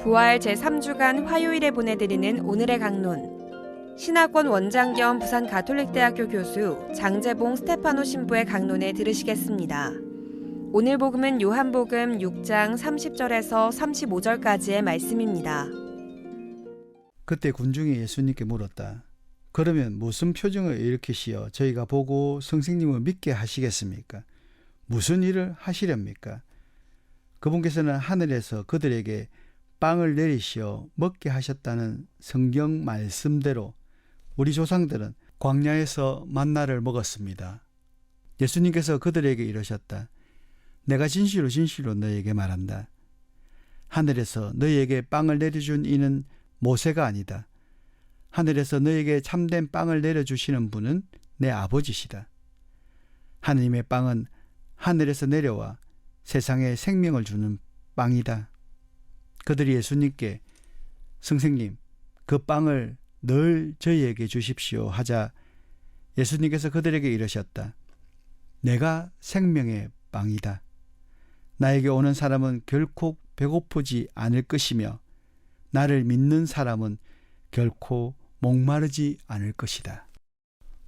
부활 제3주간 화요일에 보내드리는 오늘의 강론. 신학원 원장 겸 부산 가톨릭대학교 교수 장재봉 스테파노 신부의 강론에 들으시겠습니다. 오늘 복음은 요한복음 6장 30절에서 35절까지의 말씀입니다. 그때 군중이 예수님께 물었다. 그러면 무슨 표정을 일으키시어 저희가 보고 선생님을 믿게 하시겠습니까? 무슨 일을 하시렵니까? 그분께서는 하늘에서 그들에게 빵을 내리시어 먹게 하셨다는 성경 말씀대로 우리 조상들은 광야에서 만나를 먹었습니다. 예수님께서 그들에게 이러셨다. 내가 진실로 진실로 너에게 말한다. 하늘에서 너희에게 빵을 내려준 이는 모세가 아니다. 하늘에서 너에게 참된 빵을 내려주시는 분은 내 아버지시다. 하느님의 빵은 하늘에서 내려와 세상에 생명을 주는 빵이다. 그들이 예수님께 선생님, 그 빵을 늘 저희에게 주십시오 하자 예수님께서 그들에게 이러셨다. 내가 생명의 빵이다. 나에게 오는 사람은 결코 배고프지 않을 것이며 나를 믿는 사람은 결코 목마르지 않을 것이다.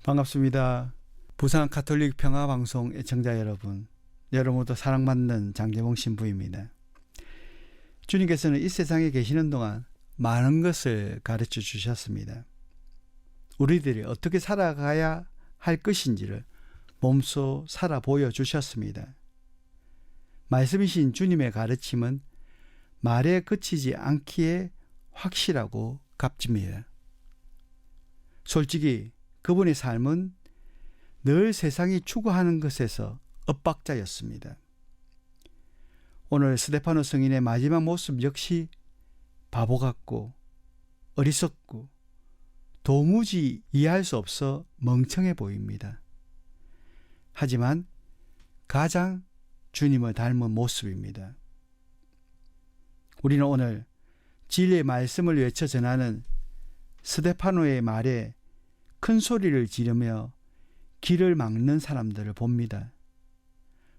반갑습니다. 부산 가톨릭 평화방송 애청자 여러분, 여러분 모두 사랑받는 장재봉 신부입니다. 주님께서는 이 세상에 계시는 동안 많은 것을 가르쳐 주셨습니다. 우리들이 어떻게 살아가야 할 것인지를 몸소 살아 보여 주셨습니다. 말씀이신 주님의 가르침은 말에 그치지 않기에 확실하고 값집니다. 솔직히 그분의 삶은 늘 세상이 추구하는 것에서 엇박자였습니다. 오늘 스데파노 성인의 마지막 모습 역시 바보 같고 어리석고 도무지 이해할 수 없어 멍청해 보입니다. 하지만 가장 주님을 닮은 모습입니다. 우리는 오늘 진리의 말씀을 외쳐 전하는 스데파노의 말에 큰 소리를 지르며 길을 막는 사람들을 봅니다.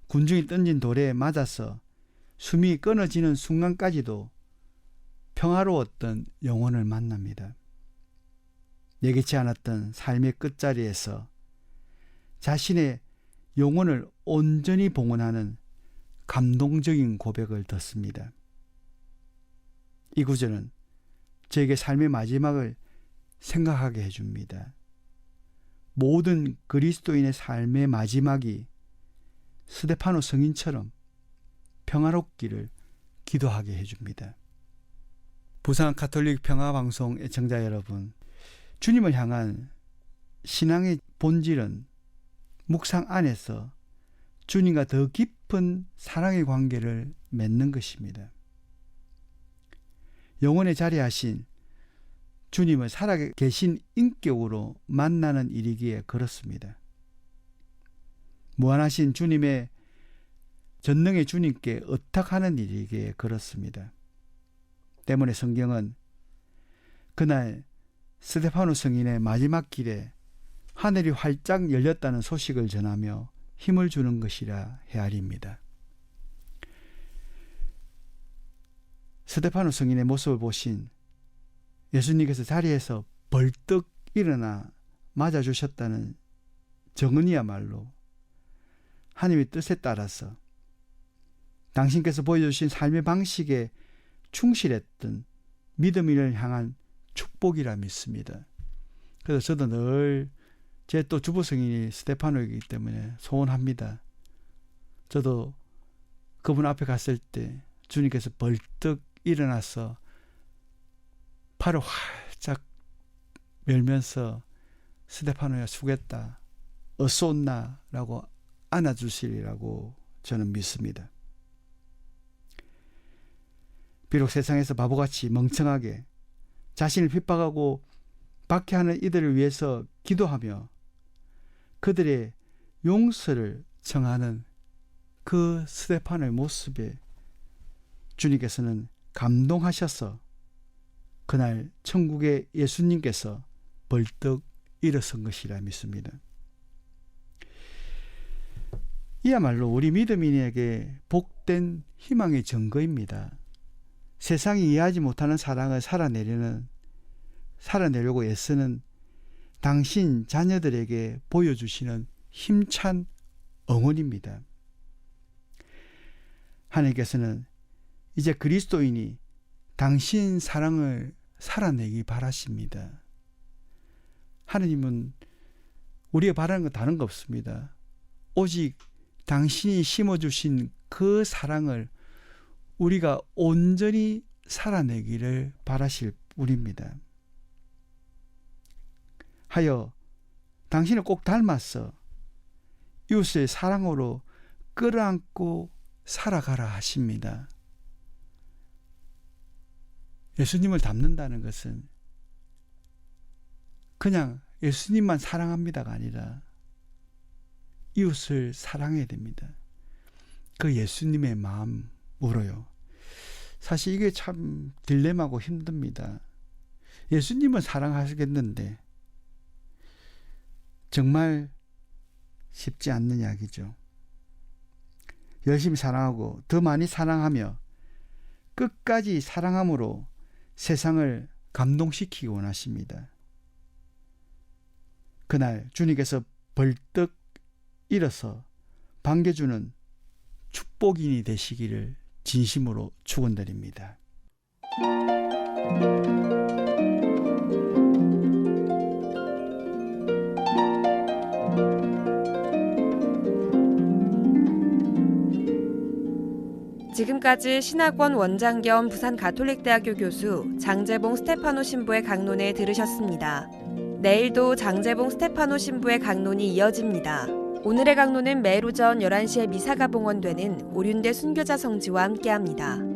군중이 던진 돌에 맞아서 숨이 끊어지는 순간까지도 평화로웠던 영혼을 만납니다. 예기치 않았던 삶의 끝자리에서 자신의 영혼을 온전히 봉헌하는 감동적인 고백을 듣습니다. 이 구절은 저에게 삶의 마지막을 생각하게 해줍니다. 모든 그리스도인의 삶의 마지막이 스데파노 성인처럼 평화롭기를 기도하게 해줍니다. 부산 가톨릭 평화방송 애청자 여러분, 주님을 향한 신앙의 본질은 묵상 안에서 주님과 더 깊은 사랑의 관계를 맺는 것입니다. 영혼의 자리하신 주님을 살아계신 인격으로 만나는 일이기에 그렇습니다. 무한하신 주님의 전능의 주님께 의탁하는 일이기에 그렇습니다. 때문에 성경은 그날 스테파노 성인의 마지막 길에 하늘이 활짝 열렸다는 소식을 전하며 힘을 주는 것이라 헤아립니다. 스테파노 성인의 모습을 보신 예수님께서 자리에서 벌떡 일어나 맞아주셨다는 정은이야말로 하나님의 뜻에 따라서 당신께서 보여주신 삶의 방식에 충실했던 믿음을 향한 축복이라 믿습니다. 그래서 저도 늘 제 또 주부 성인이 스테파노이기 때문에 소원합니다. 저도 그분 앞에 갔을 때 주님께서 벌떡 일어나서 팔을 활짝 열면서 스테파노야 수겠다. 어서 온나라고 안아주시리라고 저는 믿습니다. 비록 세상에서 바보같이 멍청하게 자신을 핍박하고 박해하는 이들을 위해서 기도하며 그들의 용서를 청하는 그 스테판의 모습에 주님께서는 감동하셔서 그날 천국의 예수님께서 벌떡 일어선 것이라 믿습니다. 이야말로 우리 믿음인에게 복된 희망의 증거입니다. 세상이 이해하지 못하는 사랑을 살아내려는 살아내려고 애쓰는 당신 자녀들에게 보여주시는 힘찬 응원입니다. 하나님께서는 이제 그리스도인이 당신 사랑을 살아내기 바라십니다. 하나님은 우리가 바라는 건 다른 거 없습니다. 오직 당신이 심어주신 그 사랑을 우리가 온전히 살아내기를 바라실 뿐입니다. 하여 당신을 꼭 닮아서 이웃의 사랑으로 끌어안고 살아가라 하십니다. 예수님을 닮는다는 것은 그냥 예수님만 사랑합니다가 아니라 이웃을 사랑해야 됩니다. 그 예수님의 마음으로요. 사실 이게 참 딜레마고 힘듭니다. 예수님은 사랑하시겠는데 정말 쉽지 않는 이야기죠. 열심히 사랑하고 더 많이 사랑하며 끝까지 사랑함으로 세상을 감동시키기 원하십니다. 그날 주님께서 벌떡 일어서 반겨주는 축복인이 되시기를 진심으로 축원드립니다. 지금까지 신학원 원장 겸 부산 가톨릭대학교 교수 장재봉 스테파노 신부의 강론에 들으셨습니다. 내일도 장재봉 스테파노 신부의 강론이 이어집니다. 오늘의 강론은 매일 오전 11시에 미사가 봉헌되는 오륜대 순교자 성지와 함께합니다.